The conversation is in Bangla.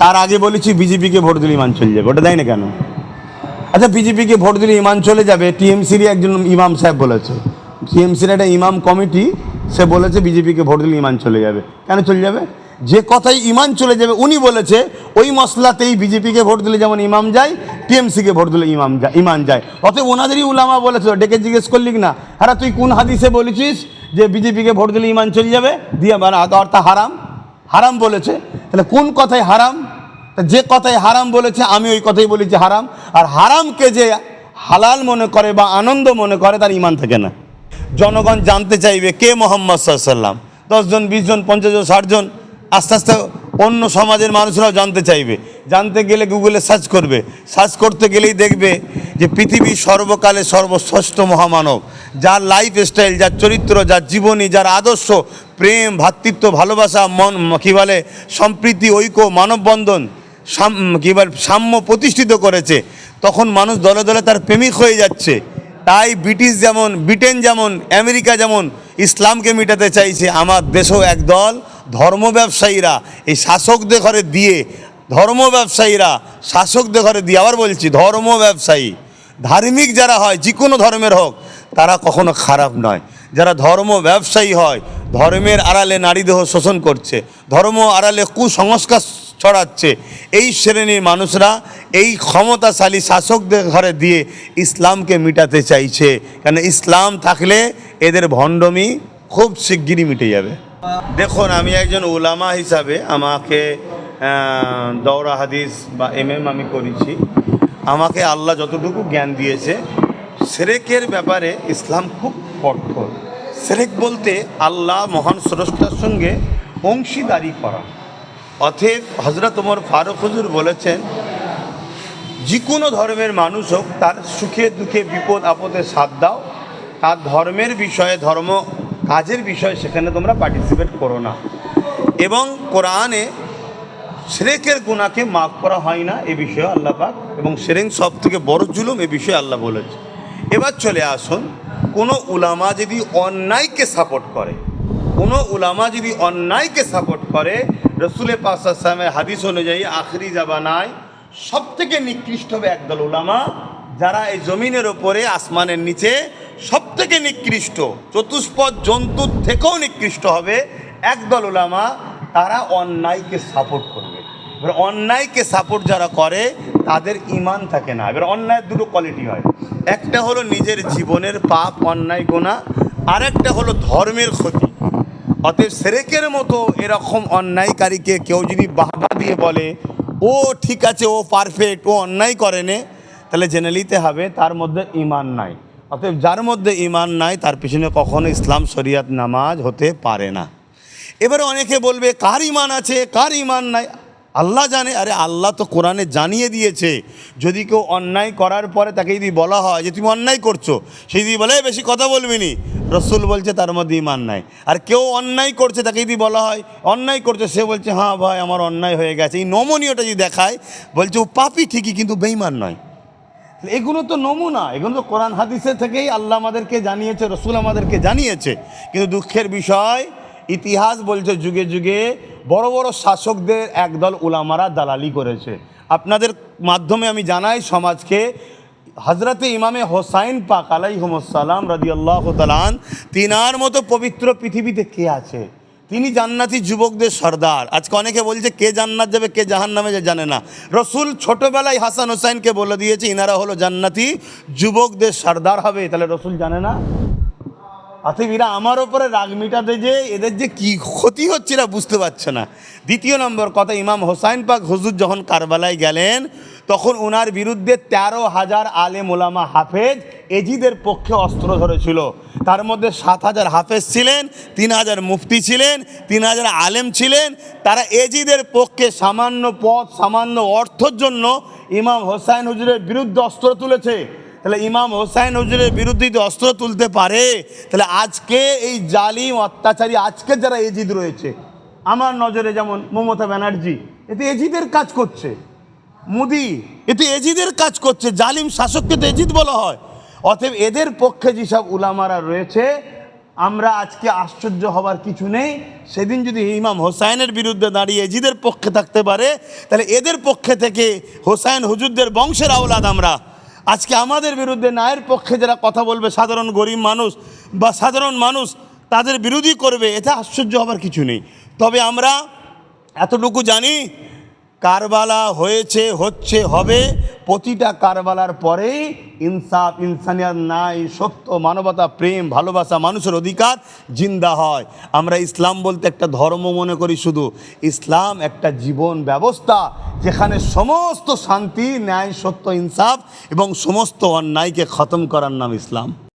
তার আগে বলেছি বিজেপিকে ভোট দিলে ইমান চলে যাবে, ওটা দেয় না কেন? আচ্ছা বিজেপিকে ভোট দিলে ইমান চলে যাবে টিএমসির একজন ইমাম সাহেব বলেছে। টিএমসির একটা ইমাম কমিটি, সে বলেছে বিজেপিকে ভোট দিলে ইমান চলে যাবে। কেন চলে যাবে? যে কথাই ইমান চলে যাবে, উনি বলেছে, ওই মশলাতেই বিজেপিকে ভোট দিলে যেমন ইমাম যায়, টিএমসিকে ভোট দিলে ইমাম যায় ইমান যায়। অতএব ওনাদেরই উলামা বলেছে, ডেকে জিজ্ঞেস করলি না হ্যাঁ তুই কোন হাদিসে বলেছিস যে বিজেপিকে ভোট দিলে ইমান চলে যাবে? দিয়ে মানে অর্থাৎ হারাম। হারাম বলেছে। তাহলে কোন কথায় হারাম? যে কথায় হারাম বলেছে, আমি ওই কথাই বলেছি হারাম। আর হারামকে যে হালাল মনে করে বা আনন্দ মনে করে, তার ইমান থাকে না। জনগণ জানতে চাইবে কে মোহাম্মদ সাল্লাম দশজন বিশ জন, পঞ্চাশ জন, ষাট জন, আস্তে আস্তে অন্য সমাজের মানুষরাও জানতে চাইবে। জানতে গেলে গুগলে সার্চ করবে। সার্চ করতে গেলেই দেখবে যে পৃথিবীর সর্বকালে সর্বশ্রেষ্ঠ মহামানব, যার লাইফ স্টাইল যার চরিত্র, যার জীবনী, যার আদর্শ, প্রেম ভ্রাতৃত্ব ভালোবাসা, মন, কী বলে, সম্প্রীতি, ঐক্য, মানববন্ধন কী সাম্য প্রতিষ্ঠিত করেছে। তখন মানুষ দলে দলে তার প্রেমিক হয়ে যাচ্ছে। তাই ব্রিটিশ যেমন, ব্রিটেন যেমন, আমেরিকা যেমন, ইসলামকে মেটাতে চাইছে, আমার দেশেও একদল ধর্ম ব্যবসায়ীরা, এই শাসকদের ঘরে দিয়ে, ধর্ম ব্যবসায়ীরা, শাসকদের ঘরে দিয়ে, আবার বলছি, ধর্ম ব্যবসায়ী, ধার্মিক যারা হয়, যে কোনো ধর্মের হোক, তারা কখনো খারাপ নয়। যারা ধর্ম ব্যবসায়ী হয়, ধর্মের আড়ালে নারী দেহ শোষণ করছে, ধর্ম আড়ালে কুসংস্কার ছড়াচ্ছে, এই শ্রেণির মানুষরা এই ক্ষমতাশালী শাসকদের ঘরে দিয়ে ইসলামকে মিটাতে চাইছে। কেন ইসলাম থাকলে এদের ভণ্ডমি খুব শিগগিরই মিটে যাবে। দেখুন, আমি একজন ওলামা হিসাবে আমাকে দৌড়া হাদিস বা এম এম আমি করেছি আমাকে আল্লাহ যতটুকু জ্ঞান দিয়েছে, সেরেকের ব্যাপারে ইসলাম খুব কঠোর সেরেক বলতে আল্লাহ মহান স্রষ্টার সঙ্গে অংশীদারি করা। অতএব হজরত ওমর ফারুক হুজুর বলেছেন, যে কোনো ধর্মের মানুষ হোক, তার সুখে দুঃখে বিপদ আপদে সাথ দাও। তার ধর্মের বিষয়ে, ধর্ম কাজের বিষয়ে সেখানে তোমরা পার্টিসিপেট করো না। এবং কোরআনে সেরেকের গুণাকে মাফ করা হয় না, এ বিষয়ে আল্লাহ পাক এবং সেরেং সব থেকে বড় জুলুম, এ বিষয়ে আল্লাহ বলেছে এবার চলে আসুন কোনো উলামা যদি অন্যায়কে সাপোর্ট করে, কোনো উলামা যদি অন্যায়কে সাপোর্ট করে, রসুলের পাশামের হাদিস অনুযায়ী আখরি জাবানায় সব থেকে নিকৃষ্ট হবে একদল উলামা যারা এই জমিনের ওপরে আসমানের নিচে সব থেকে নিকৃষ্ট, চতুষ্পদ জন্তুর থেকেও নিকৃষ্ট হবে একদল উলামা, তারা অন্যায়কে সাপোর্ট করবে এবার অন্যায়কে সাপোর্ট যারা করে, তাদের ইমান থাকে না। এবার অন্যায়ের দুটো কোয়ালিটি হয়। একটা হলো নিজের জীবনের পাপ, অন্যায় গোনা আরেকটা হলো ধর্মের ক্ষতি। অতএব সেরেকের মতো এরকম অন্যায়কারীকে কেউ যদি বাহবা দিয়ে বলে, ও ঠিক আছে, ও পারফেক্ট ও অন্যায় করে করেনে তাহলে জেনে নিতে হবে তার মধ্যে ইমান নাই। অতএব যার মধ্যে ইমান নাই, তার পিছনে কখনো ইসলাম শরিয়াত নামাজ হতে পারে না। এবারে অনেকে বলবে, কার ইমান আছে? কার ইমান নাই? আল্লাহ জানে, আরে আল্লাহ তো কোরআনে জানিয়ে দিয়েছে। যদি কেউ অন্যায় করার পরে তাকে যদি বলা হয় যে, তুমি অন্যায় করছ সে যদি বলে বেশি কথা বলবি নি রসুল বলছে, তার মধ্যে ইমান নাই। আর কেউ অন্যায় করছে তাকে যদি বলা হয়, অন্যায় করছে সে বলছে হ্যাঁ ভাই, আমার অন্যায় হয়ে গেছে। এই নমনীয়টা যদি দেখায়, বলছে, ও পাপি ঠিকই, কিন্তু বেইমান নয়। এগুলো তো নমুনা, এগুলো তো কোরআন হাদিসে থেকেই আল্লাহ আমাদেরকে জানিয়েছে, রসুল আমাদেরকে জানিয়েছে। কিন্তু দুঃখের বিষয় ইতিহাস বলছে, যুগে যুগে বড় বড় শাসকদের একদল উলামারা দালালি করেছে। আপনাদের মাধ্যমে আমি জানাই, সমাজকে হজরতে ইমামে হোসাইন পাক আলাইহমসালাম রাজি আল্লাহ তালান তিনার মতো পবিত্র পৃথিবীতে কে আছে? তিনি জান্নাতি যুবকদের সর্দার। আজকে অনেকে বলছে, কে জান্নাত যাবে, কে জাহান নামে যে জানে না। রসুল ছোটবেলায় হাসান হোসাইনকে বলে দিয়েছে, ইনারা হলো জান্নাতি যুবকদের সর্দার হবে, তাহলে রসুল জানে না? অতএব আমার ওপরে রাগ মিটাতে যে এদের যে কি ক্ষতি হচ্ছে এরা বুঝতে পারছে না। দ্বিতীয় নম্বর কথা, ইমাম হোসাইন পাক হুজুর যখন কারবালায় গেলেন, তখন ওনার বিরুদ্ধে তেরো হাজার আলেম ওলামা হাফেজ এজিদের পক্ষে অস্ত্র ধরেছিল। তার মধ্যে সাত হাজার হাফেজ ছিলেন, তিন হাজার মুফতি ছিলেন, তিন হাজার আলেম ছিলেন। তারা এজিদের পক্ষে সামান্য পথ সামান্য অর্থর জন্য ইমাম হোসাইন হুজুরের বিরুদ্ধে অস্ত্র তুলেছে। তাহলে ইমাম হোসাইন হজুরের বিরুদ্ধে যদি অস্ত্র তুলতে পারে, তাহলে আজকে এই জালিম অত্যাচারী আজকে যারা এজিদ রয়েছে, আমার নজরে যেমন মমতা ব্যানার্জি এতে এজিদের কাজ করছে। মোদি এতে এজিদের কাজ করছে, জালিম শাসককে তো এজিদ বলা হয়। অতএব এদের পক্ষে যেসব উলামারা রয়েছে, আমরা আজকে আশ্চর্য হবার কিছু নেই। সেদিন যদি ইমাম হোসাইনের বিরুদ্ধে দাঁড়িয়ে এজিদের পক্ষে থাকতে পারে, তাহলে এদের পক্ষে থেকে হোসাইন হুজুরদের বংশের আওলাদ আমরা আজকে আমাদের বিরুদ্ধে নায়ের পক্ষে যারা কথা বলবে, সাধারণ গরিব মানুষ বা সাধারণ মানুষ, তাদের বিরোধী করবে এটা আশ্চর্য হবার কিছু নেই। তবে আমরা এতটুকু জানি কারবালা হয়েছে, হচ্ছে, হবে, প্রতিটা কারবালার পরেই ইনসাফ, ইনসানিয়াত নাই সত্য, মানবতা, প্রেম, ভালোবাসা, মানুষের অধিকার জিন্দা হয়। আমরা ইসলাম বলতে একটা ধর্ম মনে করি শুধু। ইসলাম একটা জীবন ব্যবস্থা যেখানে সমস্ত শান্তি, ন্যায়, সত্য, ইনসাফ এবং সমস্ত অন্যায়কে খতম করার নাম ইসলাম।